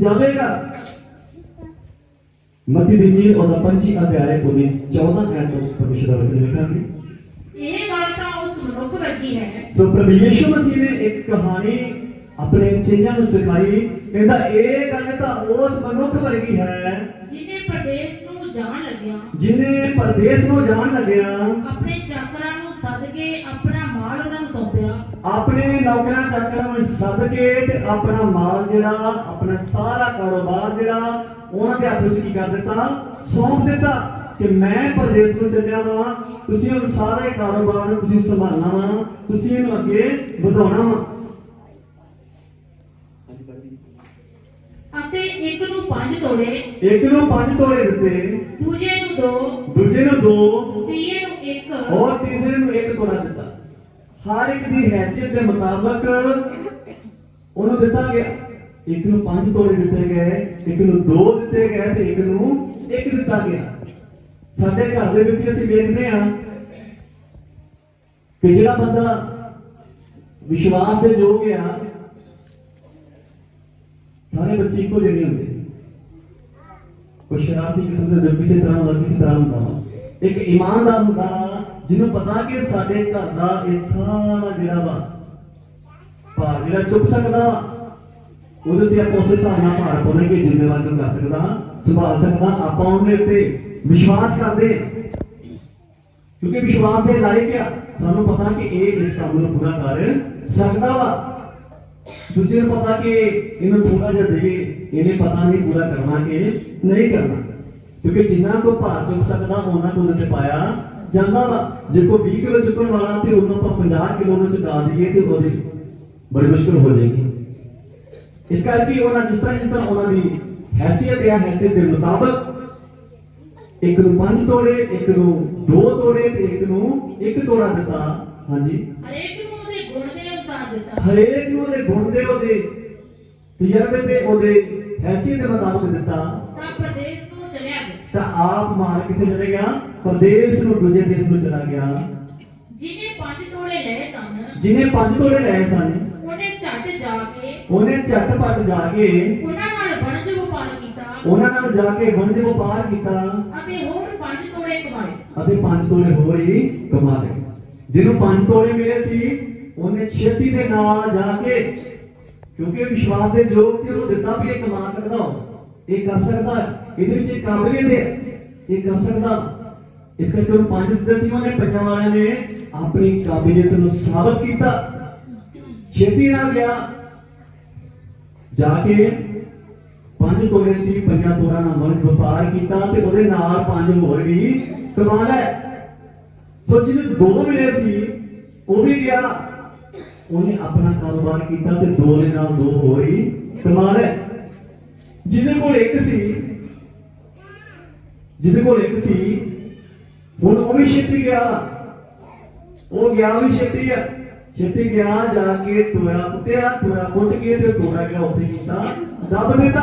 ਜਾਵੇਗਾ। ਮਤੀ ਦੀ ਜੀ ਉਹਦਾ ਪੰਜੀ ਅਧਿਆਇ ਉਹਦੀ 14 ਐਤ ਤੋਂ ਪਰਮੇਸ਼ਰ ਦਾ ਵਚਨ ਲਿਖਾਂਗੇ। ਇਹ ਗੱਲ ਤਾਂ ਉਸ ਮਨੁੱਖ ਵਰਗੀ ਹੈ। ਸੋ ਪ੍ਰਭੂ ਯੀਸ਼ੂ ਮਸੀਹ ਨੇ ਇੱਕ ਕਹਾਣੀ ਆਪਣੇ ਚੇਲਿਆਂ ਨੂੰ ਸਿਖਾਈ। ਕਹਿੰਦਾ ਇਹ ਗੱਲ ਤਾਂ ਉਸ ਮਨੁੱਖ ਵਰਗੀ ਹੈ। ਜਿਹਨੇ ਪ੍ਰਦੇਸ਼ ਨੂੰ ਜਾਣ ਲੱਗਿਆ ਜਿਨੇ ਪਰਦੇਸ ਨੂੰ ਜਾਣ ਲੱਗਿਆ ਆਪਣੇ ਚਾਕਰਾਂ ਨੂੰ ਸੱਦ ਕੇ ਆਪਣਾ ਮਾਲ ਉਹਨਾਂ ਨੂੰ ਸੌਂਪਿਆ ਆਪਣੇ ਨੌਕਰਾਂ ਚਾਕਰਾਂ ਨੂੰ ਸੱਦ ਕੇ ਤੇ ਆਪਣਾ ਮਾਲ ਜਿਹੜਾ ਆਪਣਾ ਸਾਰਾ ਕਾਰੋਬਾਰ ਜਿਹੜਾ ਉਹਨਾਂ ਦੇ ਹੱਥ ਵਿੱਚ ਕੀ ਕਰ ਦਿੱਤਾ? ਸੌਂਪ ਦਿੱਤਾ ਕਿ ਮੈਂ ਪਰਦੇਸ ਨੂੰ ਚੱਲਿਆ ਵਾਂ ਤੁਸੀਂ ਉਹ ਸਾਰੇ ਕਾਰੋਬਾਰ ਨੂੰ ਤੁਸੀਂ ਸੰਭਾਲਣਾ ਵਾ ਤੁਸੀਂ ਇਹਨੂੰ ਅੱਗੇ ਵਧਾਉਣਾ ਵਾ। ਅਤੇ ਇੱਕ ਨੂੰ ਪੰਜ ਤੋੜੇ ਇੱਕ ਨੂੰ ਪੰਜ ਤੋੜੇ ਦਿੱਤੇ ਦੂਜੇ ਨੂੰ ਦੋ ਦੂਜੇ ਨੂੰ ਦੋ ਤੀਏ ਨੂੰ ਇੱਕ। ਔਰ ਤੀਸਰੇ ਨੂੰ ਇੱਕ ਤੋੜਾ ਦਿੱਤਾ। ਹਰ ਇੱਕ ਦੀ ਹੈਸੀਅਤ ਦੇ ਮੁਤਾਬਕ ਉਹਨੂੰ ਦਿੱਤਾ ਗਿਆ। ਇੱਕ ਨੂੰ ਪੰਜ ਤੋੜੇ ਦਿੱਤੇ ਗਏ ਇੱਕ ਨੂੰ ਦੋ ਦਿੱਤੇ ਗਏ ਤੇ ਇੱਕ ਨੂੰ ਇੱਕ ਦਿੱਤਾ ਗਿਆ। ਸਾਡੇ ਘਰ ਦੇ ਵਿੱਚ ਅਸੀਂ ਵੇਖਦੇ ਹਾਂ ਕਿ ਜਿਹੜਾ ਬੰਦਾ ਵਿਸ਼ਵਾਸ ਦੇ ਯੋਗ ਆ ਸਾਰੇ ਬੱਚੇ ਇੱਕੋ ਜਿਹੇ ਨਹੀਂ ਹੁੰਦੇ। ਕੋਈ ਸ਼ਰਾਬੀ ਕਿਸਮ ਦੇ ਹੁੰਦੇ, ਕਿਸੇ ਤਰ੍ਹਾਂ ਦਾ ਕਿਸੇ ਤਰ੍ਹਾਂ ਹੁੰਦਾ ਵਾ। ਇੱਕ ਇਮਾਨਦਾਰ ਹੁੰਦਾ ਜਿਹਨੂੰ ਪਤਾ ਕਿ ਸਾਡੇ ਘਰ ਦਾ ਇਹ ਸਾਰਾ ਜਿਹੜਾ ਵਾ, ਭਾਰ ਜਿਹੜਾ ਚੁੱਕ ਸਕਦਾ ਵਾ, ਉਹਦੇ ਤੇ ਆਪਾਂ ਉਸੇ ਹਿਸਾਬ ਨਾਲ ਭਾਰ ਪਾਉਣੇ ਕਿ ਜ਼ਿੰਮੇਵਾਰ ਨੂੰ ਕਰ ਸਕਦਾ ਸੰਭਾਲ ਸਕਦਾ ਆਪਾਂ ਉਹਦੇ ਉੱਤੇ ਵਿਸ਼ਵਾਸ ਕਰਦੇ ਕਿਉਂਕਿ ਵਿਸ਼ਵਾਸ ਦੇ ਲਾਇਕ ਆ। ਸਾਨੂੰ ਪਤਾ ਕਿ ਇਹ ਇਸ ਕੰਮ ਨੂੰ ਪੂਰਾ ਕਰ ਸਕਦਾ ਵਾ। ਦੂਜੇ ਨੂੰ ਪਤਾ ਕਿ ਇਹਨੂੰ ਥੋੜਾ ਜਿਹਾ ਦੇਵੇ ਇਹਨੇ ਪਤਾ ਨਹੀਂ ਪੂਰਾ ਕਰਨਾ ਕਿ ਨਹੀਂ ਕਰਨਾ। ਕਿਉਂਕਿ ਜਿੰਨਾ ਕੋ ਭਾਰ ਚੁੱਕ ਸਕਦਾ, ਉਹਨਾਂ ਨੂੰ ਉਹਦੇ ਤੇ ਪਾਇਆ ਜਾਂਦਾ ਵਾ ਜੇ ਕੋ 20 ਕਿਲੋ ਚੁੱਕਣ ਵਾਲਾ ਤੇ ਉਹਨੂੰ ਆਪਾਂ 50 ਕਿਲੋ ਨੂੰ ਚੁਕਾ ਦਈਏ ਤੇ ਉਹਦੀ ਬੜੀ ਮੁਸ਼ਕਲ ਹੋ ਜਾਏਗੀ। ਇਸ ਕਰਕੇ ਉਹਨਾਂ ਜਿਸ ਤਰ੍ਹਾਂ ਜਿਸ ਤਰ੍ਹਾਂ ਉਹਨਾਂ ਦੀ ਹੈਸੀਅਤ ਹੈ ਹੈਸੀਅਤ ਦੇ ਮੁਤਾਬਕ ਇੱਕ ਨੂੰ ਪੰਜ ਤੋੜੇ ਇੱਕ ਨੂੰ ਦੋ ਤੋੜੇ ਤੇ ਇੱਕ ਨੂੰ ਇੱਕ ਤੋੜਾ ਦਿੱਤਾ ਹਾਂਜੀ। ਹਰੇਕ ਨੂੰ ਉਹਦੇ ਗੁਣ ਦੇ ਅਨੁਸਾਰ ਦਿੱਤਾ। ਹਰੇਕ ਨੂੰ ਉਹਦੇ ਗੁਣ ਦੇ ਉਹਦੇ ਤਜਰਬੇ ਦੇ ਉਹਦੇ ਹੈਸੀਅਤ ਦੇ ਮੁਤਾਬਕ ਦਿੱਤਾ। ਤਾਂ ਪ੍ਰਦੇਸ਼ ਤਾਂ ਆਪ ਮਾਰ ਕਿੱਥੇ ਚਲੇ ਗਿਆ? ਪਰਦੇਸ ਨੂੰ ਦੂਜੇ ਦੇਸ਼ ਨੂੰ ਚਲਾ ਗਿਆ। ਜਿਹਨੇ ਪੰਜ ਤੋੜੇ ਲਏ ਸਨ ਜਿਨੇ ਪੰਜ ਤੋੜੇ ਲਏ ਸਨ ਉਹਨੇ ਜਾ ਕੇ ਉਹਨੇ ਝਟਪਟ ਜਾ ਕੇ ਉਹਨਾਂ ਨਾਲ ਵਣਜ ਵਪਾਰ ਕੀਤਾ ਉਹਨਾਂ ਨਾਲ ਜਾ ਕੇ ਵਣਜ ਵਪਾਰ ਕੀਤਾ ਅਤੇ ਹੋਰ ਪੰਜ ਤੋੜੇ ਕਮਾਏ। ਅਤੇ ਪੰਜ ਤੋੜੇ ਹੋਰ ਹੀ ਕਮਾ ਲਏ। ਜਿਹਨੂੰ ਪੰਜ ਤੋੜੇ ਮਿਲੇ ਸੀ ਉਹਨੇ ਛੇਤੀ ਦੇ ਨਾਲ ਜਾ ਕੇ ਕਿਉਂਕਿ ਵਿਸ਼ਵਾਸ ਦੇ ਯੋਗ ਸੀ ਉਹਨੂੰ ਦਿੱਤਾ ਵੀ ਇਹ ਕਮਾ ਸਕਦਾ ਹੋ ਇਹ ਕਰ ਸਕਦਾ ਇਹਦੇ ਵਿੱਚ ਇੱਕ ਕਾਬਲੀਅਤ ਹੈ ਇਹ ਕਰ ਸਕਦਾ ਇਸ ਕਰਕੇ ਉਹਨੂੰ ਪੰਜ ਦਿੱਤੇ ਸੀ ਪੰਜਾਂ ਵਾਲਿਆਂ ਨੇ ਆਪਣੀ ਕਾਬਲੀਅਤ ਨੂੰ ਸਾਬਤ ਕੀਤਾ ਛੇਤੀ ਨਾਲ ਗਿਆ ਜਾ ਕੇ ਪੰਜ ਤੋੜੇ ਸੀ ਪੰਜਾਂ ਤੋੜਾਂ ਨਾਲ ਵਣਜ ਵਪਾਰ ਕੀਤਾ ਤੇ ਉਹਦੇ ਨਾਲ ਪੰਜ ਹੋਰ ਵੀ ਕਮਾ ਲੈ ਸੋ ਜਿਹਨੂੰ ਦੋ ਮਿਲੇ ਸੀ ਉਹ ਵੀ ਗਿਆ ਉਹਨੇ ਆਪਣਾ ਕਾਰੋਬਾਰ ਕੀਤਾ ਤੇ ਦੋ ਦੇ ਨਾਲ ਦੋ ਹੋਰ ਹੀ ਕਮਾ ਲੈ ਜਿਹਦੇ ਕੋਲ ਇੱਕ ਸੀ, ਜਿਹਦੇ ਕੋਲ ਇੱਕ ਸੀ, ਹੁਣ ਉਹ ਵੀ ਛੇਤੀ ਗਿਆ ਵਾ। ਉਹ ਗਿਆ ਵੀ ਛੇਤੀ ਆ। ਛੇਤੀ ਗਿਆ, ਜਾ ਕੇ ਟੋਇਆ ਪੁੱਟਿਆ, ਟੋਇਆ ਪੁੱਟ ਕੇ ਤੇ ਤੋੜਾ ਜਿਹੜਾ ਉੱਥੇ ਕੀਤਾ, ਦੱਬ ਦਿੱਤਾ।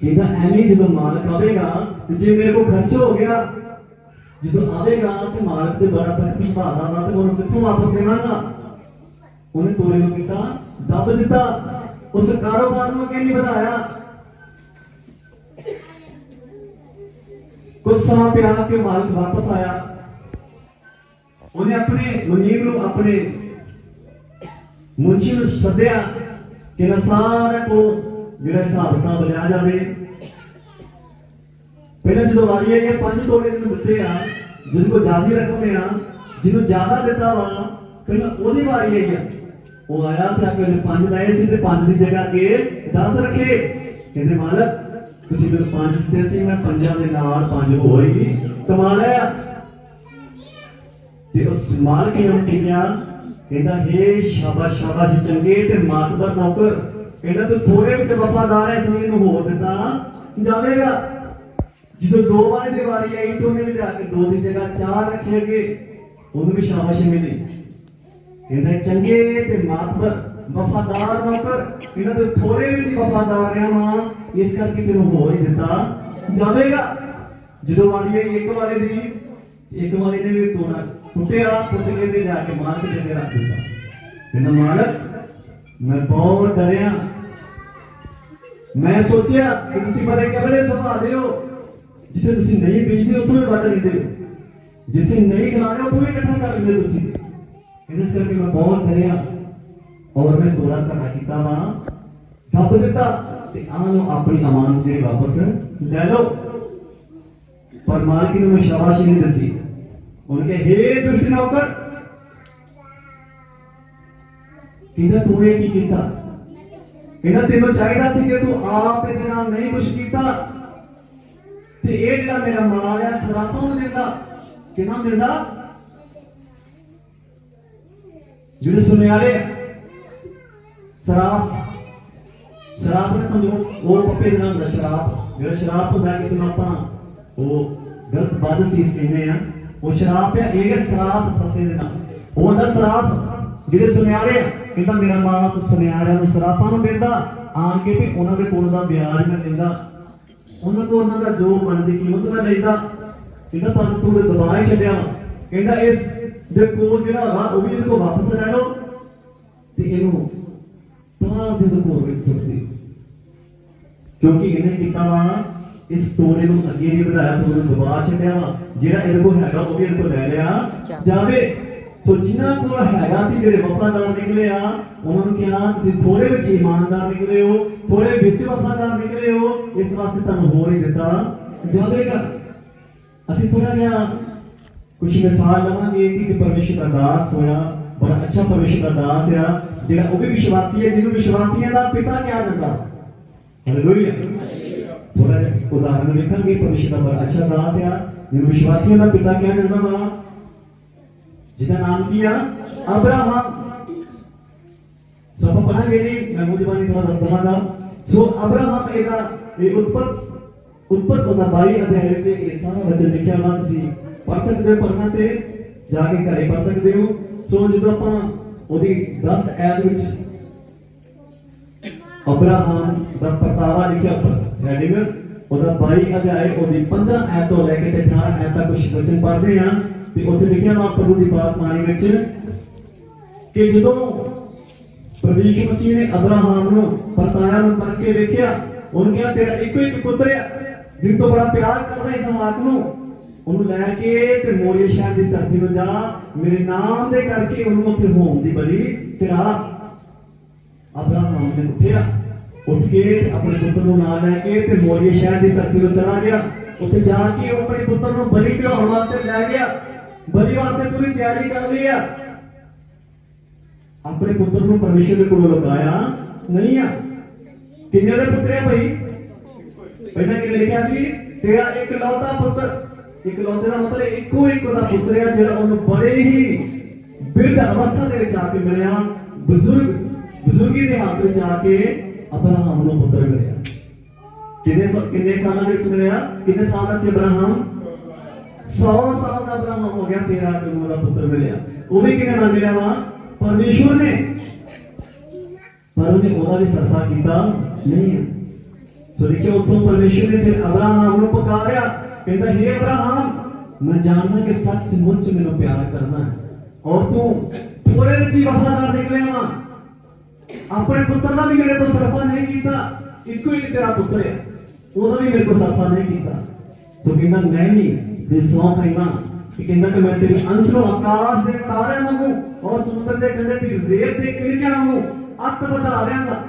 ਕਹਿੰਦਾ, ਐਵੇਂ ਜਦੋਂ ਮਾਲਕ ਆਵੇਗਾ ਜੇ ਮੇਰੇ ਕੋਲ ਖਰਚ ਹੋ ਗਿਆ, ਜਦੋਂ ਆਵੇਗਾ ਤੇ ਮਾਲਕ ਤੇ ਬੜਾ ਸਖਤ ਸੁਭਾਅ ਦਾ ਵਾ, ਤੇ ਉਹਨੂੰ ਕਿੱਥੋਂ ਵਾਪਸ ਦੇਵਾਂਗਾ? ਉਹਨੇ ਤੋੜੇ ਨੂੰ ਕੀਤਾ ਦੱਬ ਦਿੱਤਾ। ਉਸ ਕਾਰੋਬਾਰ ਨੂੰ ਅੱਗੇ ਨਹੀਂ ਵਧਾਇਆ। ਕੁਝ ਸਮਾਂ ਪਿਆ ਕੇ ਮਾਲਕ ਵਾਪਸ ਆਇਆ। ਉਹਨੇ ਆਪਣੇ ਮੁਨੀਬ ਨੂੰ ਆਪਣੇ ਮੁੰਸ਼ੀ ਨੂੰ ਸੱਦਿਆ ਕਿ ਨਾ ਸਾਰਾ ਕੋ ਜਿਹੜਾ ਹਿਸਾਬ ਕਿਤਾਬ ਲਿਆ ਜਾਵੇ। ਪਹਿਲਾਂ ਜਦੋਂ ਵਾਰੀ ਆਈ ਹੈ, ਪੰਜ ਤੋੜੇ ਜਿਹਨੂੰ ਦਿੱਤੇ ਆ ਜਿਹਨੂੰ ਕੋ ਜ਼ਿਆਦੀ ਰਕਮ ਦੇਣਾ ਜਿਹਨੂੰ ਜ਼ਿਆਦਾ ਦਿੱਤਾ ਵਾ, ਪਹਿਲਾਂ ਉਹਦੀ ਵਾਰੀ ਆਈ ਆ। ਉਹ ਆਇਆ ਤੇ ਆ ਉਹਨੇ ਪੰਜ ਲਾਏ ਸੀ ਤੇ ਪੰਜ ਦੀ ਜਗ੍ਹਾ ਕੇ 10 ਰੱਖੇ। ਕਹਿੰਦੇ, ਮਾਲਕ, ਤੁਸੀਂ ਮੈਨੂੰ ਪੰਜ ਦਿੱਤੇ ਸੀ, ਮੈਂ ਪੰਜਾਂ ਦੇ ਨਾਲ ਪੰਜ ਹੋਰ ਹੀ ਕਮਾ ਲਿਆ। ਤੇ ਉਸ ਮਾਲਕ ਨੇ ਉਹਨੂੰ ਕਿਹਾ, ਕਹਿੰਦਾ, ਹੇ ਸ਼ਾਬਾਸ਼ ਸ਼ਾਬਾਸ਼, ਚੰਗੇ ਤੇ ਮਾਤਬਰ ਨੌਕਰ, ਕਹਿੰਦਾ, ਤੂੰ ਥੋੜੇ ਵਿੱਚ ਵਫਾਦਾਰ ਹੈ, ਇਸ ਲਈ ਇਹਨੂੰ ਹੋਰ ਦਿੱਤਾ ਜਾਵੇਗਾ। ਜਦੋਂ ਦੋ ਵਾਲੇ ਦੀ ਵਾਰੀ ਆਈ ਤੇ ਉਹਨੇ ਵੀ ਜਾ ਕੇ ਦੋ ਦੀ ਜਗ੍ਹਾ ਚਾਰ ਰੱਖੇ ਅੱਗੇ, ਉਹਨੂੰ ਵੀ ਸ਼ਾਬਾਸ਼ ਮਿਲੀ। ਕਹਿੰਦਾ ਚੰਗੇ ਤੇ ਮਾਤਬਰ ਵਫਾਦਾਰ ਨੌਕਰ ਕਹਿੰਦਾ ਤੂੰ ਥੋੜੇ ਵਿੱਚ ਵਫਾਦਾਰ ਰਿਹਾ ਵਾਂ। ਇਸ ਕਰਕੇ ਤੈਨੂੰ ਹੋਰ ਹੀ ਦਿੱਤਾ ਜਾਵੇਗਾ। ਜਦੋਂ ਵਾਰੀ ਇੱਕ ਵਾਲੇ ਦੀ ਇੱਕ ਵਾਲੇ ਨੇ ਵੀ ਤੋੜਾ ਟੁੱਟਿਆ ਟੁੱਟ ਕੇ ਤੇ ਜਾ ਕੇ ਮਾਰ ਕੇ ਤੇ ਰੱਖ ਦਿੱਤਾ। ਕਹਿੰਦਾ, ਮਾਲਕ, ਮੈਂ ਬਹੁਤ ਡਰਿਆ। ਮੈਂ ਸੋਚਿਆ ਕਿ ਤੁਸੀਂ ਬੜੇ ਕਬੜੇ ਸੁਭਾਅ ਦੇ ਹੋ। ਜਿੱਥੇ ਤੁਸੀਂ ਨਹੀਂ ਬੀਜਦੇ, ਉੱਥੋਂ ਵੀ ਵੱਢ ਲੈਂਦੇ ਹੋ ਜਿੱਥੇ ਨਹੀਂ ਖਿਲਾਰੇ ਉੱਥੋਂ ਵੀ ਇਕੱਠਾ ਕਰ ਲੈਂਦੇ ਤੁਸੀਂ। ਇਸ ਕਰਕੇ ਮੈਂ ਬਹੁਤ ਡਰਿਆ। ਔਰ ਮੈਂ ਤੋੜਾ ਘਟਾ ਕੀਤਾ ਵਾ। ਦੱਬ ਦਿੱਤਾ ਤੇ ਆਹ ਨੂੰ ਆਪਣੀ ਅਮਾਨਤ ਜਿਹੜੀ ਵਾਪਸ ਲੈ ਲਓ। ਪਰ ਮਾਲਕ ਨੂੰ ਮੈਂ ਸ਼ਾਬਾਸ਼ੀ ਨਹੀਂ ਦਿੱਤੀ। ਉਹਨੇ ਕਿਹਾ, ਹੇ ਦੁਸ਼ਟ ਨੌਕਰ! ਕਿਹਦਾ, ਤੂੰ ਇਹ ਕੀ ਕੀਤਾ? ਕਹਿੰਦਾ, ਤੈਨੂੰ ਚਾਹੀਦਾ ਸੀ ਜੇ ਤੂੰ ਆਪ ਇਹਦੇ ਨਾਲ ਨਹੀਂ ਕੁਝ ਕੀਤਾ। ਤੇ ਇਹ ਜਿਹੜਾ ਮੇਰਾ ਮਾਲ ਹੈ ਸਰਾਫਾਂ ਨੂੰ ਦਿੰਦਾ। ਕਿਹਨਾਂ ਦਿੰਦਾ? ਜਿਹੜੇ ਸੁਨਿਆਰੇ ਆ, ਸਰਾਫ ਸ਼ਰਾਬ ਨੇ ਸਮਝੋ ਉਹ ਪੱਪੇ ਦੇ ਨਾਲ ਸ਼ਰਾਬ। ਜਿਹੜਾ ਸ਼ਰਾਬ ਹੁੰਦਾ ਕਿਸੇ ਨੂੰ ਆਪਾਂ ਉਹ ਗਲਤ ਬਦ ਕਹਿੰਦੇ ਆ ਉਹ ਸ਼ਰਾਬ ਹੈ ਇਹ ਹੈ ਸਰਾਫ ਫਸੇ ਦੇ ਨਾਲ। ਉਹ ਹੁੰਦਾ ਸਰਾਫ ਜਿਹੜੇ ਸੁਨਿਆਰੇ ਆ ਕਹਿੰਦਾ ਮੇਰਾ ਮਾਲ ਸੁਨਿਆਰਿਆਂ ਨੂੰ ਸਰਾਫਾਂ ਨੂੰ ਦਿੰਦਾ ਆਣ ਕੇ ਵੀ ਉਹਨਾਂ ਦੇ ਕੋਲ ਦਾ ਵਿਆਜ ਮੈਂ ਦਿੰਦਾ। ਉਹਨਾਂ ਕੋਲ ਉਹਨਾਂ ਦਾ ਜੋ ਬਣਦੀ ਕੀਮਤ ਮੈਂ ਲੈਂਦਾ ਕਹਿੰਦਾ ਪਰ ਤੂੰ ਤੇ ਦਬਾ ਹੀ ਛੱਡਿਆ ਵਾ। ਕਹਿੰਦਾ ਇਸ ਦੇ ਕੋਲ ਜਿਹੜਾ ਵਾ ਉਹ ਵੀ ਇਹਦੇ ਕੋਲ ਵਾਪਸ ਲੈ ਲਓ ਤੇ ਇਹਨੂੰ ਤਾਂ ਦੇ ਕੋਲ ਵਿੱਚ ਸੁੱਟ ਦਿਓ। ਕਿਉਂਕਿ ਇਹਨੇ ਕੀਤਾ ਵਾ ਇਸ ਤੋੜੇ ਨੂੰ ਅੱਗੇ ਨਹੀਂ ਵਧਾਇਆ ਸੋ ਉਹਨੂੰ ਦਬਾ ਛੱਡਿਆ ਵਾ। ਜਿਹੜਾ ਇਹਦੇ ਕੋਲ ਹੈਗਾ ਉਹ ਵੀ ਇਹਦੇ ਕੋਲ ਲੈ ਲਿਆ। ਜਾਵੇ ਸੋ ਜਿਨ੍ਹਾਂ ਕੋਲ ਹੈਗਾ ਸੀ ਜਿਹੜੇ ਵਫਾਦਾਰ ਨਿਕਲੇ ਆ ਉਹਨਾਂ ਨੂੰ ਕਿਹਾ ਤੁਸੀਂ ਥੋੜੇ ਵਿੱਚ ਇਮਾਨਦਾਰ ਨਿਕਲੇ ਹੋ ਥੋੜੇ ਵਿੱਚ ਵਫਾਦਾਰ ਨਿਕਲੇ ਹੋ। ਇਸ ਵਾਸਤੇ ਤੁਹਾਨੂੰ ਹੋਰ ਹੀ ਦਿੱਤਾ। ਜਾਵੇਗਾ। ਅਸੀਂ ਥੋੜਾ ਜਿਹਾ ਕੁਝ ਮਿਸਾਲ ਲਵਾਂਗੇ ਕਿ ਇੱਕ ਪਰਮੇਸ਼ਰ ਦਾ ਦਾਸ ਹੋਇਆ ਬੜਾ ਅੱਛਾ ਪਰਮੇਸ਼ਰ ਦਾ ਦਾਸ ਆ ਜਿਹੜਾ ਉਹ ਵੀ ਵਿਸ਼ਵਾਸੀ ਹੈ ਜਿਹਨੂੰ ਵਿਸ਼ਵਾਸੀਆਂ ਦਾ ਪਿਤਾ ਕਿਹਾ ਜਾਂਦਾ ਹਾਲੇਲੂਇਆ ਥੋੜਾ ਜਿਹਾ ਇੱਕ ਉਦਾਹਰਨ ਵੇਖਾਂਗੇ ਪਰਮੇਸ਼ਰ ਦਾ ਬੜਾ ਅੱਛਾ ਦਾਸ ਆ ਜਿਹਨੂੰ ਵਿਸ਼ਵਾਸੀਆਂ ਦਾ ਪਿਤਾ ਕਿਹਾ ਜਾਂਦਾ ਵਾ ਜਿਹਦਾ ਨਾਮ ਕੀ ਆ ਅਬਰਾਹਮ ਸਭ ਪੜਾਂਗੇ ਨਹੀਂ ਮੈਂ ਮੂੰਹ ਜ਼ਬਾਨੀ ਥੋੜਾ ਦੱਸ ਦਵਾਂਗਾ ਸੋ ਅਬਰਾਹਮ ਇਹਦਾ ਇਹ ਉਤਪਤ ਉਤਪਤ ਉਹਦਾ 22 ਅਧਿਆਇ ਵਿੱਚ ਇਹ ਸਾਰਾ ਵਚਨ ਲਿਖਿਆ ਵਾ ਤੁਸੀਂ ਪੜ੍ਹ ਸਕਦੇ ਹੋ ਪੜ੍ਹਨਾ ਤੇ ਜਾ ਕੇ ਘਰੇ ਪੜ੍ਹ ਸਕਦੇ ਹੋ। ਸੋ ਜਦੋਂ ਆਪਾਂ ਉਹਦੀ 10 ਐਤ ਵਿੱਚ ਅਬਰਾਹਮ ਦਾ ਪਰਤਾਵਾ ਲਿਖਿਆ ਉੱਪਰ ਹੈਡਿੰਗ ਉਹਦਾ 22 ਅਧਿਆਇ, ਉਹਦੀ 15 ਐਤ ਤੋਂ ਲੈ ਕੇ ਤੇ 18 ਐਤ ਤੱਕ ਕੁਝ ਵਚਨ ਪੜ੍ਹਦੇ ਆ ਤੇ ਉੱਥੇ ਲਿਖਿਆ ਵਾ ਪ੍ਰਭੂ ਦੀ ਬਾਤ ਬਾਣੀ ਵਿੱਚ ਕਿ ਜਦੋਂ ਪਰਮੇਸ਼ਰ ਮਸੀਹ ਨੇ ਅਬਰਾਹਮ ਨੂੰ ਪਰਤਾਇਆ ਨੂੰ ਪਰਖ ਕੇ ਵੇਖਿਆ, ਉਹਨੂੰ ਕਿਹਾ, ਤੇਰਾ ਇੱਕੋ ਇੱਕ ਪੁੱਤਰ ਆ ਜਿਸ ਤੋਂ ਬੜਾ ਪਿਆਰ ਕਰਦਾ ਇਸਹਾਕ ਨੂੰ। ਉਹਨੂੰ ਲੈ ਕੇ ਤੇ ਮੋਰੀਆ ਸ਼ਹਿਰ ਦੀ ਧਰਤੀ ਨੂੰ ਜਾ, ਮੇਰੇ ਨਾਮ ਦੇ ਕਰਕੇ ਉਹਨੂੰ ਉੱਥੇ ਹੋਮ ਦੀ ਬਲੀ ਚੜਾ। ਅਬਰਾਹਮ ਨੇ ਉੱਠਿਆ, ਉੱਠ ਕੇ ਆਪਣੇ ਪੁੱਤਰ ਨੂੰ ਨਾਲ ਲੈ ਕੇ ਤੇ ਮੋਰੀਆ ਸ਼ਹਿਰ ਦੀ ਧਰਤੀ ਨੂੰ ਚਲਾ ਗਿਆ। ਉੱਥੇ ਜਾ ਕੇ ਉਹ ਆਪਣੇ ਪੁੱਤਰ ਨੂੰ ਬਲੀ ਚੜਾਉਣ ਵਾਸਤੇ ਲੈ ਗਿਆ। ਬਲੀ ਵਾਸਤੇ ਪੂਰੀ ਤਿਆਰੀ ਕਰ ਲਈ ਆ। ਆਪਣੇ ਪੁੱਤਰ ਨੂੰ ਪਰਮੇਸ਼ਰ ਦੇ ਕੋਲੋਂ ਲਗਾਇਆ ਨਹੀਂ ਆ। ਕਿੰਨੇ ਦੇ ਪੁੱਤਰ ਆ ਭਾਈ? ਪਹਿਲਾਂ ਕਿਹਨੇ ਲਿਖਿਆ ਸੀ? ਤੇਰਾ ਇੱਕ ਲੌਤਾ ਪੁੱਤਰ। ਇੱਕਲੌਤੇ ਦਾ ਮਤਲਬ ਇੱਕੋ ਇੱਕ ਉਹਦਾ ਪੁੱਤਰ ਆ ਜਿਹੜਾ ਉਹਨੂੰ ਬੜੇ ਹੀ ਬਿਰਧ ਅਵਸਥਾ ਦੇ ਵਿੱਚ ਆ ਕੇ ਮਿਲਿਆ। ਬਜ਼ੁਰਗ, ਬਜ਼ੁਰਗੀ ਦੇ ਹਾਲਤ ਵਿੱਚ ਆ ਕੇ ਅਬਰਾਹਮ ਨੂੰ ਪੁੱਤਰ ਮਿਲਿਆ। ਕਿੰਨੇ ਸਾ- ਕਿੰਨੇ ਸਾਲਾਂ ਦੇ ਵਿੱਚ ਮਿਲਿਆ? ਕਿੰਨੇ ਸਾਲ ਦਾ ਸੀ ਅਬਰਾਹਮ? 100 ਸਾਲ ਦਾ ਅਬਰਾਹਮ ਹੋ ਗਿਆ ਤੇਰਾ ਨੂੰ ਉਹਦਾ ਪੁੱਤਰ ਮਿਲਿਆ। ਉਹ ਵੀ ਕਿਹਨੇ ਨਾਲ ਮਿਲਿਆ ਵਾ? ਪਰਮੇਸ਼ਵਰ ਨੇ। ਪਰ ਉਹਨੇ ਉਹਦਾ ਵੀ ਸਰਫਾ ਕੀਤਾ ਨਹੀਂ। ਹੈ ਸੋ ਦੇਖਿਓ, ਉੱਥੋਂ ਪਰਮੇਸ਼ਵਰ ਨੇ ਫਿਰ ਅਬਰਾਹਮ ਨੂੰ ਪੁਕਾਰਿਆ। ਕਹਿੰਦਾ, हे ਅਬਰਾਹਮ ਮੈਂ ਜਾਣਦਾ ਕਿ ਸੱਚ ਮੁੱਚ ਮੈਨੂੰ ਪਿਆਰ ਕਰਨਾ ਹੈ ਔਰ ਤੂੰ ਥੋੜੇ ਵਿੱਚ ਹੀ ਵਫਾਦਾਰ ਨਿਕਲਿਆ ਵਾ ਆਪਣੇ ਪੁੱਤਰ ਨਾਲ ਵੀ ਮੇਰੇ ਤੋਂ ਸਰਫਾ ਨਹੀਂ ਕੀਤਾ ਇੱਕੋ ਇੱਕ ਤੇਰਾ ਪੁੱਤਰ ਹੈ ਉਹਦਾ ਵੀ ਮੇਰੇ ਕੋਲ ਸਰਫਾ ਨਹੀਂ ਕੀਤਾ ਸੋ ਕਹਿੰਦਾ ਮੈਂ ਵੀ ਵਿਸਵਾਸ ਖਾਈਮਾ ਕਿ ਕਹਿੰਦਾ ਕਿ ਮੈਂ ਤੇਰੀ ਅੰਸ਼ ਆਕਾਸ਼ ਦੇ ਤਾਰਿਆਂ ਵਾਂਗੂ ਔਰ ਸਮੁੰਦਰ ਦੇ ਕੰਢੇ ਦੀ ਰੇਤ ਦੇ ਕਿਣਕਿਆਂ ਵਾਂਗੂ ਅੱਤ ਵਧਾ ਦਿਆਂਗਾ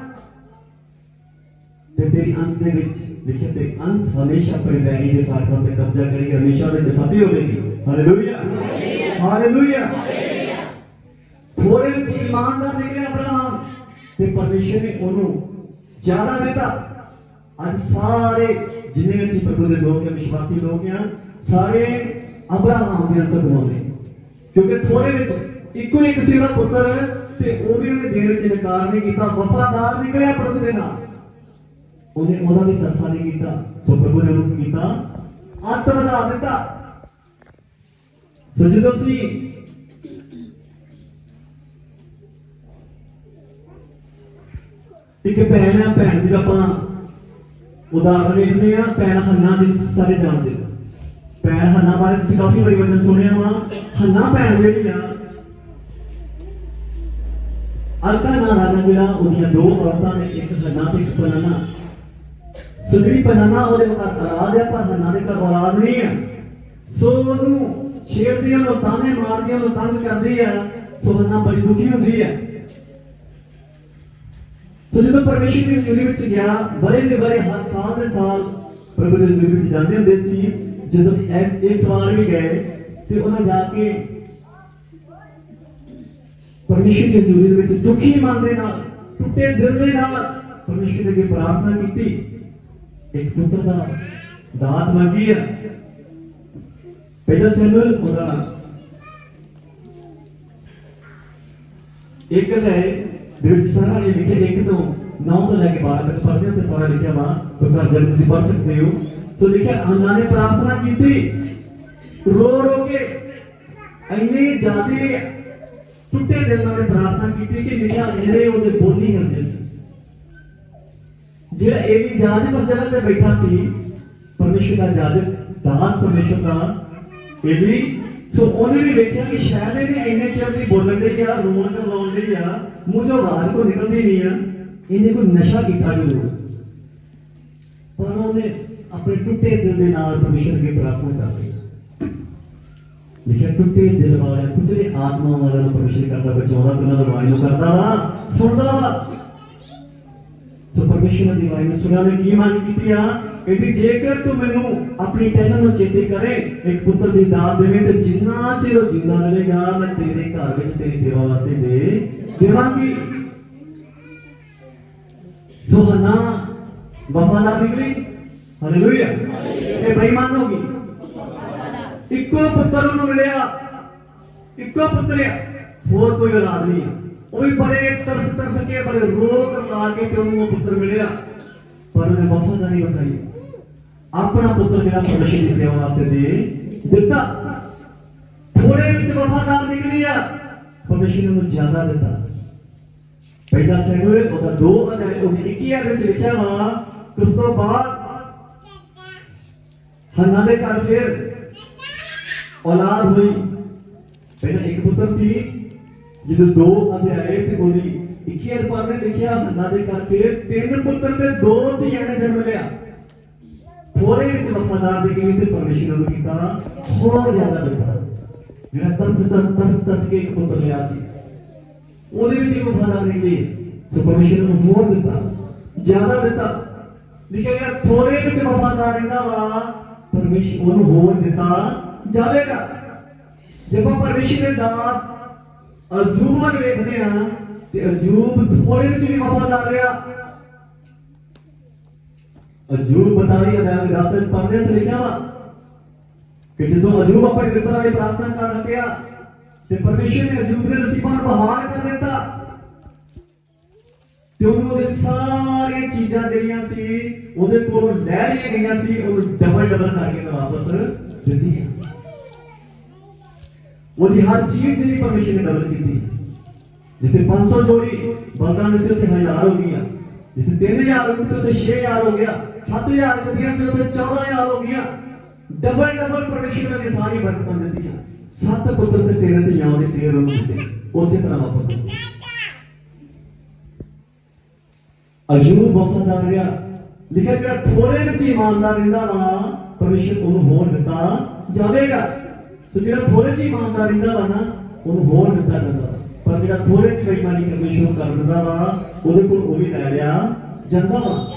ਤੇ ਤੇਰੀ ਅੰਸ਼ ਦੇ ਵਿੱਚ ਲਿਖਿਆ ਤੇ ਅੰਸ਼ ਹਮੇਸ਼ਾ ਆਪਣੇ ਬੈਰੀ ਦੇ ਫਾਟਕਾਂ ਤੇ ਕਬਜ਼ਾ ਕਰੇਗੀ, ਹਮੇਸ਼ਾ ਉਹਦੇ ਚ ਹੋਵੇਗੀ। ਹਾਲੇਲੂਇਆ ਹਾਲੇਲੂਇਆ ਥੋੜੇ ਵਿੱਚ ਇਮਾਨਦਾਰ ਨਿਕਲਿਆ ਅਬਰਾਹਮ ਤੇ ਪਰਮੇਸ਼ਰ ਨੇ ਉਹਨੂੰ ਜ਼ਿਆਦਾ ਦਿੱਤਾ। ਅੱਜ ਸਾਰੇ ਜਿੰਨੇ ਵੀ ਅਸੀਂ ਪ੍ਰਭੂ ਦੇ ਲੋਕ ਹੈ ਵਿਸ਼ਵਾਸੀ ਲੋਕ ਆ ਸਾਰੇ ਅਬਰਾਹਮ ਦੇ ਅੰਸ਼ ਕਮਾਉਂਦੇ ਕਿਉਂਕਿ ਥੋੜੇ ਵਿੱਚ ਇੱਕੋ ਇੱਕ ਸੀ ਉਹਦਾ ਪੁੱਤਰ ਤੇ ਉਹ ਵੀ ਉਹਨੇ ਦੇਣ ਵਿੱਚ ਇਨਕਾਰ ਨਹੀਂ ਕੀਤਾ, ਵਫਾਦਾਰ ਨਿਕਲਿਆ ਪ੍ਰਭੂ ਦੇ ਨਾਲ। ਉਹਨੇ ਉਹਦਾ ਵੀ ਸਰਫਾ ਨਹੀਂ ਕੀਤਾ, ਸੋ ਪ੍ਰਭੂ ਨੇ ਉਹਨੂੰ ਕੀਤਾ? ਆਤਮ ਵਧਾ ਦਿੱਤਾ। ਸੋ ਜਦੋਂ ਅਸੀਂ ਇੱਕ ਭੈਣ ਆ ਭੈਣ ਦੀ ਆਪਾਂ ਉਦਾਹਰਨ ਵੇਖਦੇ ਆ ਭੈਣ ਹੰਨਾ ਦੀ ਸਾਰੇ ਜਾਣਦੇ ਹੋ ਭੈਣ ਹੰਨਾ ਬਾਰੇ ਤੁਸੀਂ ਕਾਫੀ ਵਾਰੀ ਵਚਨ ਸੁਣਿਆ ਵਾ, ਹੰਨਾ ਭੈਣ ਜਿਹੜੀ ਆ ਅਲਕਾ ਨਾ ਰਾਜਾ ਜਿਹੜਾ, ਉਹਦੀਆਂ ਦੋ ਔਰਤਾਂ ਨੇ, ਇੱਕ ਹੰਨਾ ਤੇ ਇੱਕ ਪਨਾਨਾ ਸੋ ਜਿਹੜੀ ਪਨਾਨਾ ਉਹਦੇ ਘਰ ਔਲਾਦ ਹੈ ਪਰ ਹੰਨਾ ਦੇ ਘਰ ਔਲਾਦ ਨਹੀਂ ਹੈ ਸੋ ਉਹਨੂੰ ਛੇੜਦੀਆਂ ਨੂੰ, ਤਾਨੇ ਮਾਰਦੀਆਂ ਨੂੰ ਤੰਗ ਕਰਦੀ ਹੈ ਸੋ ਹੰਨਾ ਬੜੀ ਦੁਖੀ ਹੁੰਦੀ ਹੈ ਸੋ ਜਦੋਂ ਪਰਮੇਸ਼ਰ ਦੀ ਹਜ਼ੂਰੀ ਵਿੱਚ ਗਿਆ ਬੜੇ ਦੇ ਬੜੇ ਹਰ ਸਾਲ ਦੇ ਸਾਲ ਪ੍ਰਭੂ ਦੇ ਹਜ਼ੂਰੀ ਵਿੱਚ ਜਾਂਦੇ ਹੁੰਦੇ ਸੀ। ਜਦੋਂ ਇਸ ਇਸ ਵਾਰ ਵੀ ਗਏ, ਤੇ ਉਹਨਾਂ ਜਾ ਕੇ ਪਰਮੇਸ਼ਰ ਦੀ ਹਜ਼ੂਰੀ ਦੇ ਵਿੱਚ ਦੁਖੀ ਮਨ ਦੇ ਨਾਲ, ਟੁੱਟੇ ਦਿਲ ਦੇ ਨਾਲ ਪਰਮੇਸ਼ਰ ਦੇ ਅੱਗੇ ਪ੍ਰਾਰਥਨਾ ਕੀਤੀ। ਇੱਕ ਪੁੱਤਰ ਦਾ ਦਾਤ ਮੰਗੀ ਹੈ ਪਹਿਲਾ ਸੈਮੂਅਲ ਉਹਦਾ ਇੱਕ ਦੇ ਵਿੱਚ ਸਾਰਾ ਇਹ ਲਿਖਿਆ ਇੱਕ ਤੋਂ 9 ਤੋਂ ਲੈ ਕੇ 12 ਤੱਕ ਪੜ੍ਹਦੇ ਹੋ ਤੇ ਸਾਰਾ ਲਿਖਿਆ ਵਾ। ਸੋ ਘਰ ਜਾ ਤੁਸੀਂ ਪੜ੍ਹ ਸਕਦੇ ਹੋ। ਸੋ ਲਿਖਿਆ ਅੰਨਾ ਨੇ ਪ੍ਰਾਰਥਨਾ ਕੀਤੀ। ਰੋ ਰੋ ਕੇ ਇੰਨੀ ਜ਼ਿਆਦੀ ਟੁੱਟੇ ਦਿਲ ਨਾਲ ਪ੍ਰਾਰਥਨਾ ਕੀਤੀ ਕਿ ਮੇਰਾ ਮੇਰੇ ਉਹਦੇ ਬੋਲੀ ਹੁੰਦੇ ਸੀ। ਜਿਹੜਾ ਏਲੀ ਜਾਜਕ ਉਸ ਜਗ੍ਹਾ ਤੇ ਬੈਠਾ ਸੀ ਪਰਮੇਸ਼ਰ ਦਾ ਜਾਜਕ ਦਾਸ ਪਰਮੇਸ਼ਰ ਦਾ ਏਲੀ ਸੋ ਉਹਨੇ ਵੀ ਵੇਖਿਆ ਕਿ ਸ਼ਾਇਦ ਇਹਨੇ ਇੰਨੇ ਚਿਰ ਦੀ ਬੋਲਣ ਦੀ ਆ ਰੋਣ ਕਰਵਾਉਣ ਦੀ ਆ ਮੂੰਹ ਚੋਂ ਆਵਾਜ਼ ਕੋ ਨਿਕਲਦੀ ਨਹੀਂ ਆ ਇਹਨੇ ਕੋਈ ਨਸ਼ਾ ਕੀਤਾ ਜ਼ਰੂਰ ਪਰ ਉਹਨੇ ਆਪਣੇ ਟੁੱਟੇ ਦਿਲ ਦੇ ਨਾਲ ਪਰਮੇਸ਼ਰ ਅੱਗੇ ਪ੍ਰਾਰਥਨਾ ਕਰ ਲਈ ਲਿਖਿਆ ਟੁੱਟੇ ਦਿਲ ਵਾਲਿਆਂ ਕੁਝਰੇ ਆਤਮਾ ਵਾਲਿਆਂ ਨੂੰ ਪਰਮੇਸ਼ਰ ਕਰਦਾ ਬਚਾਉਂਦਾ ਤੇ ਉਹਨਾਂ ਦੀ ਆਵਾਜ਼ ਨੂੰ ਕਰਦਾ ਵਾ ਸੁਣਦਾ ਵਾ ਸੋ ਪਰਮੇਸ਼ਰ ਦੀ ਆਵਾਜ਼ ਨੂੰ ਸੁਣਿਆ ਨੇ ਕੀ ਮੰਗ ਕੀਤੀ ਆ ਕਹਿੰਦੀ ਜੇਕਰ ਤੂੰ ਮੈਨੂੰ ਆਪਣੀ ਪਹਿਲਾਂ ਨੂੰ ਚੇਤੇ ਕਰੇ ਇੱਕ ਪੁੱਤਰ ਦੀ ਦਾਤ ਦੇਵੇਂ ਤੇ ਜਿੰਨਾ ਚਿਰ ਉਹ ਜਿੰਦਾ ਰਹੇਗਾ ਮੈਂ ਤੇਰੇ ਘਰ ਵਿੱਚ ਤੇਰੀ ਸੇਵਾ ਵਾਸਤੇ ਦੇ ਦੇਵਾਂਗੀ ਸੋ ਹਨਾ ਵਫਾਦਾਰ ਨਿਕਲੀ ਹਾਲੇਲੂਇਆ ਇਹ ਬੇਈਮਾਨ ਹੋ ਗਈ ਇੱਕੋ ਪੁੱਤਰ ਉਹਨੂੰ ਮਿਲਿਆ ਇੱਕੋ ਪੁੱਤਰ ਆ ਹੋਰ ਕੋਈ ਔਲਾਦ ਨਹੀਂ ਆ ਉਹ ਵੀ ਬੜੇ ਤਰਸ ਤਰਸ ਕੇ ਬੜੇ ਰੋਕ ਲਾ ਕੇ ਤੇ ਉਹਨੂੰ ਉਹ ਪੁੱਤਰ ਮਿਲਿਆ ਪਰ ਉਹਨੇ ਵਫਾਦਾਰੀ ਵਿਖਾਈ ਆਪਣਾ ਪੁੱਤਰ ਜਿਹੜਾ ਪਰਮੇਸ਼ਰ ਦੀ ਸੇਵਾ ਵਾਸਤੇ ਦੇ ਦਿੱਤਾ ਥੋੜੇ ਵਿੱਚ ਵਫਾਦਾਰ ਨਿਕਲੀ ਆ ਪਰਮੇਸ਼ਰ ਨੇ ਉਹਨੂੰ ਜ਼ਿਆਦਾ ਦਿੱਤਾ ਪਹਿਲਾ ਸੈਮੂਅਲ ਉਹਦਾ 2 ਅਧਿਆਇ ਉਹਦੀ 21 ਅਧਿਆਇ ਵਿੱਚ ਲਿਖਿਆ ਵਾ ਕਿ ਉਸ ਤੋਂ ਬਾਅਦ ਹੰਨਾ ਦੇ ਘਰ ਫਿਰ ਔਲਾਦ ਹੋਈ ਪਹਿਲਾਂ ਇੱਕ ਪੁੱਤਰ ਸੀ ਜਦੋਂ ਦੋ ਅਧਿਆਏ ਤੇ ਉਹਦੀ 21 ਅਧ ਪੜ੍ਹਦੇ ਲਿਖਿਆ, ਹੰਨਾ ਦੇ ਘਰ ਫਿਰ ਤਿੰਨ ਪੁੱਤਰ ਤੇ ਦੋ ਧੀਆਂ ਨੇ ਜਨਮ ਲਿਆ। ਥੋੜੇ ਵਿੱਚ ਵਫਾਦਾਰ ਨਿਕਲੀ ਤੇ ਪਰਮੇਸ਼ਰ ਨੂੰ ਕੀਤਾ, ਹੋਰ ਜ਼ਿਆਦਾ ਦਿੱਤਾ। ਜਿਹੜਾ ਤਰਸ ਤਰਸ ਤਰਸ ਤਰਸ ਕੇ ਇੱਕ ਪੁੱਤਰ ਲਿਆ ਸੀ, ਉਹਦੇ ਵਿੱਚ ਇੱਕ ਵਫਾਦਾਰ ਨਿਕਲੀ ਸੋ ਪਰਮੇਸ਼ਰ ਨੂੰ ਹੋਰ ਦਿੱਤਾ, ਜ਼ਿਆਦਾ ਦਿੱਤਾ। ਲਿਖਿਆ ਗਿਆ ਥੋੜੇ ਵਿੱਚ ਵਫਾਦਾਰ ਰਹਿੰਦਾ ਵਾ, ਪਰਮੇਸ਼ਰ ਉਹਨੂੰ ਹੋਰ ਦਿੱਤਾ ਜਾਵੇਗਾ। ਜਦੋਂ ਪਰਮੇਸ਼ਰ ਦੇ ਦਾਸ ਅਜੂਬਾਂ ਨੂੰ ਵੇਖਦੇ ਆ ਤੇ ਅਜੂਬ ਥੋੜੇ ਵਿੱਚ ਵੀ ਵਫਾਦਾਰ ਰਿਹਾ। ਅਜੂਬ ਬਤਾਈ ਅਦਾਇ ਦੇ ਰਾਸਤੇ ਪੜ੍ਹਦੇ ਤੇ ਲਿਖਿਆ ਵਾ ਕਿ ਜਦੋਂ ਅਜੂਬ ਆਪਣੇ ਪਿਤਾ ਦੀ ਪ੍ਰਾਰਥਨਾ ਕਰ ਰੱਖਿਆ ਤੇ ਪਰਮੇਸ਼ਰ ਨੇ ਅਜੂਬ ਦੇ ਨਸੀਬਾਂ ਨੂੰ ਬਹਾਰ ਕਰ ਦਿੱਤਾ ਤੇ ਉਹਨੂੰ ਉਹਦੇ ਸਾਰੀਆਂ ਚੀਜ਼ਾਂ ਜਿਹੜੀਆਂ ਸੀ ਉਹਦੇ ਕੋਲੋਂ ਲੈ ਲਈਆਂ ਗਈਆਂ ਸੀ, ਉਹਨੂੰ ਡਬਲ ਡਬਲ ਕਰਕੇ ਤਾਂ ਵਾਪਸ ਦਿੱਤੀਆਂ ਉਹਦੀ ਹਰ ਚੀਜ਼ ਜਿਹੜੀ ਪਰਮੇਸ਼ਰ ਨੇ ਡਬਲ ਕੀਤੀ। ਜਿਸਤੇ 500 ਜੋੜੀ ਬਲਦਾਂ ਦੇ ਸੀ ਉੱਤੇ 1000 ਹੋ ਗਈਆਂ ਜਿਸਤੇ 3000 ਹੋ ਗਏ ਸੀ 6000 ਹੋ ਗਿਆ 7000 ਗੱਡੀਆਂ ਸੀ ਉੱਤੇ 14000 ਹੋ ਗਈਆਂ ਡਬਲ ਡਬਲ ਪਰਮੇਸ਼ਰ ਨੇ ਸਾਰੀ ਬਰਕਤਾਂ ਦਿੱਤੀਆਂ ਸੱਤ ਪੁੱਤਰ ਤੇ ਤੇਰੇ ਧੀਆਂ ਉਹਦੇ ਫੇਰ ਉਹਨੂੰ ਦਿੱਤੇ। ਉਸੇ ਤਰ੍ਹਾਂ ਵਾਪਸ ਦਿੱਤੇ ਅਯੂਬ ਵਫਾਦਾਰ ਰਿਹਾ। ਲਿਖਿਆ ਜਿਹੜਾ ਥੋੜੇ ਵਿੱਚ ਇਮਾਨਦਾਰ ਰਹਿੰਦਾ ਵਾ, ਪਰਮੇਸ਼ਰ ਉਹਨੂੰ ਹੋਣ ਦਿੱਤਾ ਜਾਵੇਗਾ। ਸੋ ਜਿਹੜਾ ਥੋੜੇ ਚ ਇਮਾਨਦਾਰ ਰਹਿੰਦਾ ਵਾ ਨਾ, ਉਹਨੂੰ ਹੋਰ ਦਿੱਤਾ ਜਾਂਦਾ ਵਾ। ਪਰ ਜਿਹੜਾ ਥੋੜੇ ਚ ਬੇਈਮਾਨੀ ਕਰਨੀ ਸ਼ੁਰੂ ਕਰ ਦਿੰਦਾ ਵਾ, ਉਹਦੇ ਕੋਲ ਉਹ ਵੀ ਲੈ ਲਿਆ ਜਾਂਦਾ ਵਾ।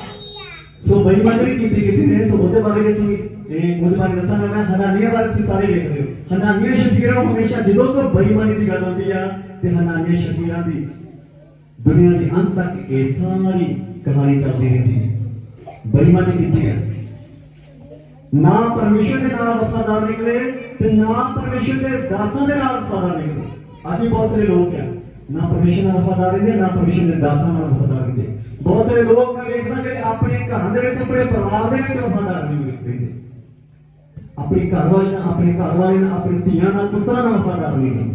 ਸੋ ਬੇਈਮਾਨੀ ਕੀਤੀ ਕਿਸੇ ਨੇ, ਸੋ ਉਹਦੇ ਬਾਰੇ ਅਸੀਂ, ਇਹ ਉਹਦੇ ਬਾਰੇ ਦੱਸਾਂਗਾ। ਮੈਂ ਹਨਾਨੀਆ ਬਾਰੇ ਤੁਸੀਂ ਸਾਰੇ ਵੇਖਦੇ ਹੋ ਹਨਾਨੀਆ ਸ਼ਫੀਰਾਂ ਨੂੰ ਹਮੇਸ਼ਾ ਜਦੋਂ ਤੋਂ ਬੇਈਮਾਨੀ ਦੀ ਗੱਲ ਆਉਂਦੀ ਆ, ਤੇ ਹਨਾਨੀਆ ਸ਼ਫੀਰਾਂ ਦੀ ਦੁਨੀਆ ਦੇ ਅੰਤ ਤੱਕ ਇਹ ਸਾਰੀ ਕਹਾਣੀ ਚੱਲਦੀ ਰਹਿੰਦੀ ਹੈ। ਬੇਈਮਾਨੀ ਕੀਤੀ ਹੈ। ਨਾ ਪਰਮੇਸ਼ਰ ਦੇ ਨਾਲ ਵਫਾਦਾਰ ਨਿਕਲੇ ਤੇ ਨਾ ਪਰਮੇਸ਼ਰ ਦੇ ਦਾਸਾਂ ਦੇ ਨਾਲ ਵਫਾਦਾਰ ਨਿਕਲੇ ਅੱਜ ਬਹੁਤ ਸਾਰੇ ਲੋਕ ਆ, ਨਾ ਪਰਮੇਸ਼ਰ ਨਾਲ ਵਫਾਦਾਰ ਰਹਿੰਦੇ, ਨਾ ਪਰਮੇਸ਼ਰ ਦੇ ਦਾਸਾਂ ਨਾਲ ਵਫਾਦਾਰ ਰਹਿੰਦੇ। ਬਹੁਤ ਸਾਰੇ ਲੋਕ ਮੈਂ ਵੇਖਦਾ ਕਿ ਆਪਣੇ ਘਰਾਂ ਦੇ ਵਿੱਚ, ਆਪਣੇ ਪਰਿਵਾਰ ਦੇ ਵਿੱਚ ਵਫਾਦਾਰ ਨਹੀਂ ਰਹਿੰਦੇ। ਆਪਣੀ ਘਰ ਵਾਲੀ ਨਾਲ, ਆਪਣੇ ਘਰ ਵਾਲੇ ਨਾਲ, ਆਪਣੀ ਧੀਆਂ ਨਾਲ, ਪੁੱਤਰਾਂ ਨਾਲ ਵਫਾਦਾਰ ਨਹੀਂ ਰਹਿੰਦੇ।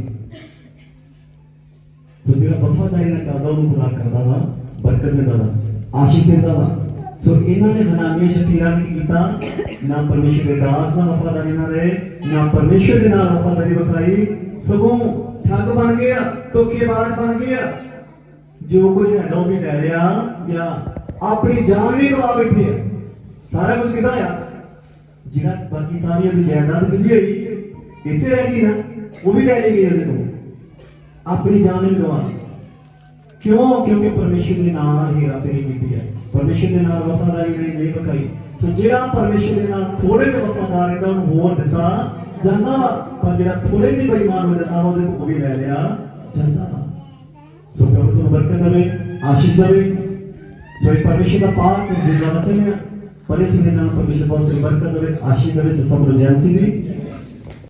ਸੋ ਜਿਹੜਾ ਵਫਾਦਾਰੀ ਨਾਲ ਚੱਲਦਾ, ਉਹਨੂੰ ਖੁਦਾ ਕਰਦਾ ਵਾ, ਬਰਕਤ ਦਿੰਦਾ ਵਾ, ਆਸ਼ੀਸ਼ ਦਿੰਦਾ ਵਾ। ਸੋ ਇਹਨਾਂ ਨੇ ਹਨਾਨੀਆਂ ਸ਼ਫੀਰਾਂ ਨੇ ਕੀ ਕੀਤਾ ਨਾ ਪਰਮੇਸ਼ਰ ਦੇ ਦਾਸ ਨਾਲ ਵਫਾਦਾਰੀ ਨਾਲ ਰਹੇ ਨਾ ਪਰਮੇਸ਼ਰ ਦੇ ਨਾਲ ਵਫਾਦਾਰੀ ਵਿਖਾਈ ਸਗੋਂ ਠੱਗ ਬਣ ਗਿਆ ਧੋਖੇਬਾਜ਼ ਬਣ ਗਿਆ ਜੋ ਕੁਝ ਹੈਗਾ ਉਹ ਵੀ ਲੈ ਲਿਆ ਗਿਆ ਆਪਣੀ ਜਾਨ ਵੀ ਗਵਾ ਬੈਠੀ ਆ ਸਾਰਾ ਕੁਝ ਕਿਦਾ ਆ ਜਿਹੜਾ ਬਾਕੀ ਸਾਰੀਆਂ ਦੀ ਜਾਇਦਾਦ ਮਿਲੀ ਹੋਈ ਇੱਥੇ ਰਹਿ ਗਈ ਨਾ ਉਹ ਵੀ ਲੈ ਲਈ ਗਈ ਉਹਦੇ ਕੋਲ ਆਪਣੀ ਜਾਨ ਵੀ ਗਵਾ ਲਈ ਕਿਉਂ ਕਿਉਂਕਿ ਪਰਮੇਸ਼ਰ ਦੇ ਨਾਲ ਹੀਰਾ ਫੇਰੀ ਕੀਤੀ ਹੈ ਪਰਮੇਸ਼ਰ ਦੇ ਨਾਲ ਵਫਾਦਾਰੀ ਨਹੀਂ ਨਹੀਂ ਵਿਖਾਈ ਤੇ ਜਿਹੜਾ ਪਰਮੇਸ਼ਰ ਦੇ ਨਾਲ ਥੋੜੇ ਜਿਹਾ ਵਫਾਦਾਰ ਰਹਿੰਦਾ ਉਹਨੂੰ ਹੋਰ ਦਿੱਤਾ ਜਾਂਦਾ ਵਾ ਪਰ ਜਿਹੜਾ ਥੋੜੇ ਜਿਹੇ ਬੇਈਮਾਨ ਹੋ ਜਾਂਦਾ ਵਾ ਉਹਦੇ ਕੋਲ ਉਹ ਵੀ ਲੈ ਲਿਆ ਜਾਂਦਾ ਵਾ ਸੋ ਪ੍ਰਭੂ ਤੁਹਾਨੂੰ ਬਰਕਤ ਦੇਵੇ ਆਸ਼ੀਸ਼ ਦੇਵੇ ਸੋ ਇਹ ਪਰਮੇਸ਼ਰ ਦਾ ਪਾਕ ਜ਼ਿੰਦਾ ਵਚਨ ਹੈ ਪਰੇ ਸੁਣੇ ਨਾਲ ਪਰਮੇਸ਼ਰ ਬਹੁਤ ਸਾਰੀ ਬਰਕਤ ਦੇਵੇ ਆਸ਼ੀਸ਼ ਦੇਵੇ ਸੋ ਸਭ ਨੂੰ ਜੈਨ ਸੀ ਦੀ